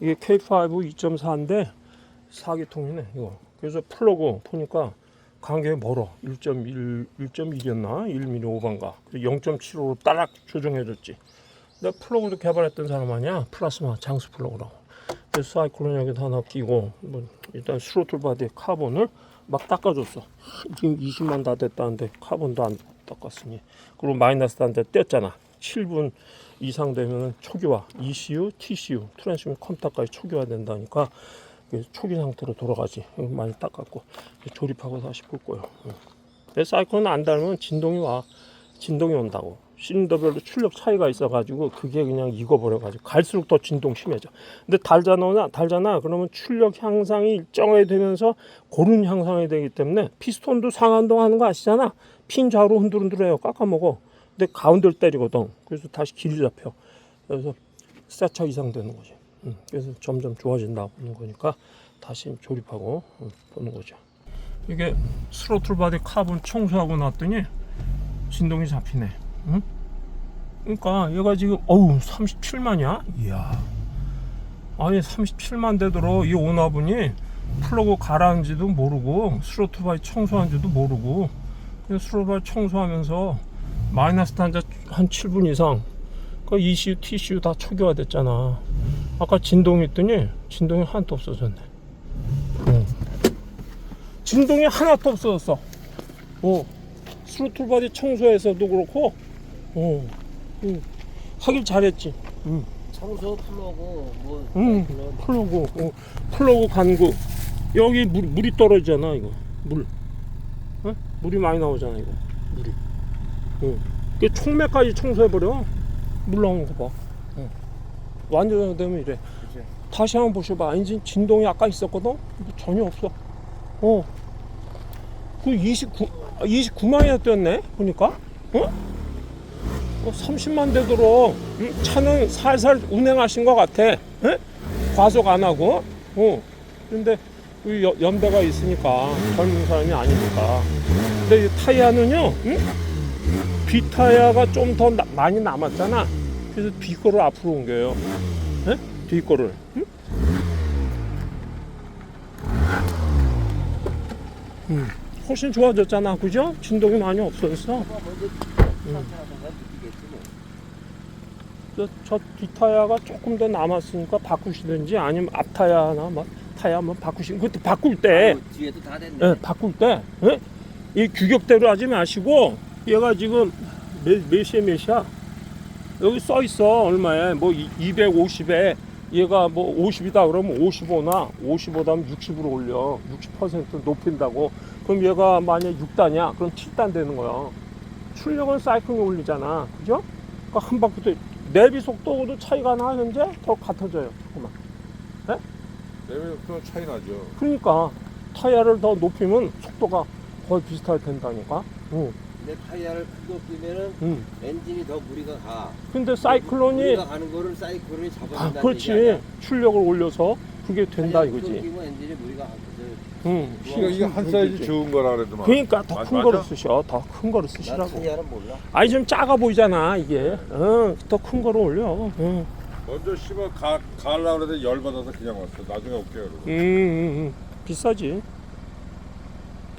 이게 K5 2.4인데 4기통이네 이거. 그래서 플러그 보니까 간격이 멀어. 1.1 1.1이었나? 1mm 오반가. 0.75로 따락 조정해줬지. 내가 플러그도 개발했던 사람 아니야? 플라스마 장수 플러그라고. 그래서 사이클론 여기다 하나 끼고 뭐 일단 스로틀 바디 카본을 막 닦아줬어. 지금 20만 다 됐다는데 카본도 안 닦았으니. 그리고 마이너스 단데 뗐잖아. 7분 이상 되면은 초기화, ECU, TCU, 트랜스미션 컴퓨터까지 초기화 된다니까 초기 상태로 돌아가지. 많이 닦았고 조립하고 다시 볼 거예요. 응. 근데 사이클론 안 달면 진동이 와. 진동이 온다고. 실린더별로 출력 차이가 있어가지고 그게 그냥 익어버려가지고 갈수록 더 진동 심해져. 근데 달잖아, 달잖아. 그러면 출력 향상이 일정하게 되면서 고른 향상이 되기 때문에 피스톤도 상한동 하는 거 아시잖아. 핀 좌우로 흔들흔들해요. 깎아먹어. 근데 가운데를 때리거든. 그래서 다시 길이 잡혀. 그래서 세차 이상 되는 거지. 음, 그래서 점점 좋아진다 보는 거니까 다시 조립하고 음, 보는 거죠. 이게 스로틀 바디 카본 청소하고 났더니 진동이 잡히네. 응? 그러니까 얘가 지금 어우 37만이야? 이야. 아니 37만 되도록 이 오너분이 플러그 가라앉지도 모르고 스로틀 바디 청소한지도 모르고 스로틀 바디 청소하면서 마이너스 단자 한 7분 이상 그 ECU, TCU 다 초기화 됐잖아. 아까 진동이 있더니 진동이 하나도 없어졌네. 응. 진동이 하나도 없어졌어. 어. 스로틀 바디 청소에서도 그렇고, 어. 응. 하길 잘했지. 응. 청소 플러그 뭐 응. 사이클론 플러그, 어. 플러그 간구. 여기 물, 물이 떨어지잖아, 이거. 물. 어? 물이 많이 나오잖아, 이거. 물이. 응. 그 총매까지 청소해버려. 물 나오는 거 봐. 응. 완전 되면 이래. 그치. 다시 한번 보셔봐. 엔진 진동이 아까 있었거든? 뭐 전혀 없어. 어. 그 29, 29만이나 뛰었네? 보니까? 어? 어 30만 되도록 응? 차는 살살 운행하신 것 같아. 에? 과속 안 하고. 어. 근데 그 여- 연배가 있으니까 젊은 사람이 아니니까. 근데 이 타이어는요, 응? 타이어가 좀 더 많이 남았잖아. 그래서 B 거를 앞으로 옮겨요. 에? 뒤 거를. 응? 음, 훨씬 좋아졌잖아, 그죠? 진동이 많이 없어졌어. 뭐. 저, 저 뒷타야가 조금 더 남았으니까 바꾸시든지 아니면 앞타야나 뭐 타야 한번 바꾸시. 그때 바꿀 때, 아유, 뒤에도 다 됐네. 예, 바꿀 때, 예? 이 규격대로 하지 마시고 얘가 지금 몇, 몇이에 몇이야? 여기 써 있어 얼마에. 뭐 250에. 얘가 뭐 50이다 그러면 55나 55다면 60으로 올려. 60% 높인다고. 그럼 얘가 만약 6단이야? 그럼 7단 되는 거야. 출력은 사이클이 올리잖아. 그죠? 그러니까 한 바퀴도 내비 속도도 차이가 나 현재? 더 같아져요 조금만. 내외속도는 차이 나죠. 그러니까 타이어를 더 높이면 속도가 거의 비슷하게 된다니까. 응. 근데 타이어를 크게 끼면은 응. 엔진이 더 무리가 가. 근데 사이클론이 무리가 가는 거를 사이클론이 아, 잡아준다는 그렇지? 출력을 올려서 그게 된다 이거지 끼면 엔진이 무리가 가거든. 응. 이거 이게 한 사이즈 적은 거라 그래도만. 그러니까 더 맞- 큰 맞아? 거를 쓰셔 더 큰 거를 나 쓰시라고 타이어는 몰라. 아니 좀 작아 보이잖아 이게 응, 더큰 거를 올려 응. 먼저 씹어 가 가려고 그랬더니 열 받아서 그냥 왔어. 나중에 올게요. 그러고. 음, 음, 음. 비싸지